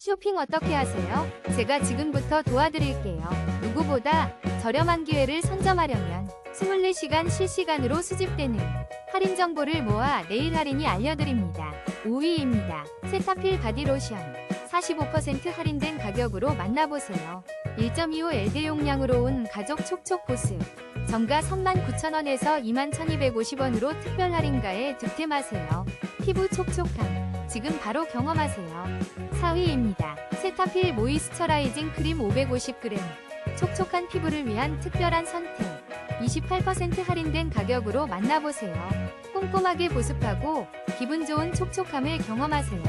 쇼핑 어떻게 하세요? 제가 지금부터 도와드릴게요. 누구보다 저렴한 기회를 선점하려면 24시간 실시간으로 수집되는 할인 정보를 모아 내일 할인이 알려드립니다. 5위입니다. 세타필 바디로션 45% 할인된 가격으로 만나보세요. 1.25 LD 용량으로 온 가족 촉촉 보습 정가 39,000원에서 21,250원으로 특별 할인가에 득템하세요. 피부 촉촉함 지금 바로 경험하세요. 4위입니다. 세타필 모이스처라이징 크림 550g 촉촉한 피부를 위한 특별한 선택 28% 할인된 가격으로 만나보세요. 꼼꼼하게 보습하고 기분 좋은 촉촉함을 경험하세요.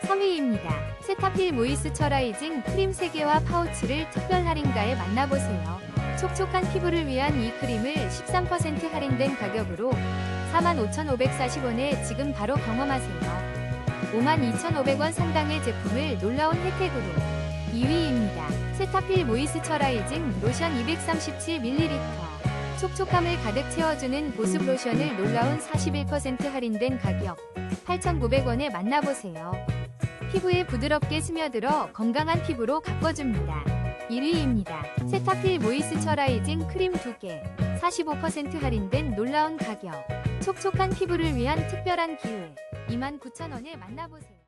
3위입니다. 세타필 모이스처라이징 크림 3개와 파우치를 특별 할인가에 만나보세요. 촉촉한 피부를 위한 이 크림을 13% 할인된 가격으로 45,540원에 지금 바로 경험하세요. 52,500원 상당의 제품을 놀라운 혜택으로 2위입니다. 세타필 모이스처라이징 로션 237ml 촉촉함을 가득 채워주는 보습 로션을 놀라운 41% 할인된 가격 8,900원에 만나보세요. 피부에 부드럽게 스며들어 건강한 피부로 가꿔줍니다. 1위입니다. 세타필 모이스처라이징 크림 2개 45% 할인된 놀라운 가격 촉촉한 피부를 위한 특별한 기회 29,000원에 만나보세요.